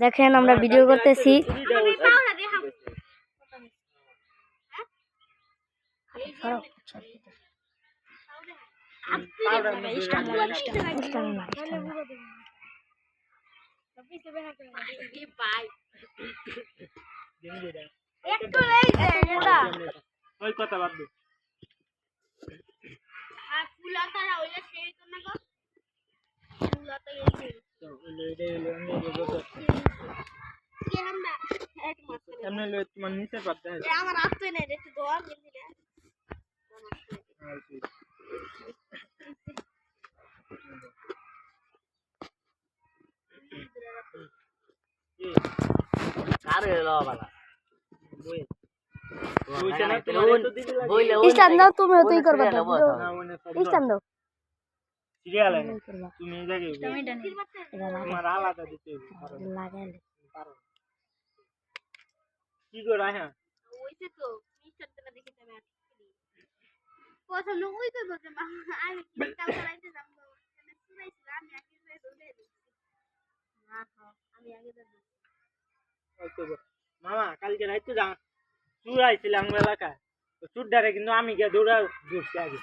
দেখেন আমরা ভিডিও করতেছি। কথা বাদ এমনি হইল তোমার নিচের পাত দেখাই দাও। আমার হাত নেই একটু দোয়া গেলি রে আর কি। কি? বই। বইছে না, তোমার এত দিদি লাগে? ইসলাম দাও তুমিও তুই করবা তো না, ইসলাম দাও সিরিয়াল আছে। তুমি এই জায়গায় আলাদা দিতে পারো। কি করে হ্যাঁ ওইছে তো মিস্টার তেলা দেখে যাবে আর প্রথম লোক ওই তো বলছে মা আমি কি কাল চালাইতে যাব আমি শুনাইছিলাম আমি আগে যাই দৌড়ে না আমি আগে যাব ওই তো বল। মামা কালকে রাইতে যা চুর আইছিলাম এলাকায় তো চুর ডারে কিন্তু আমি গিয়ে দৌড়া ঘুরছি আগে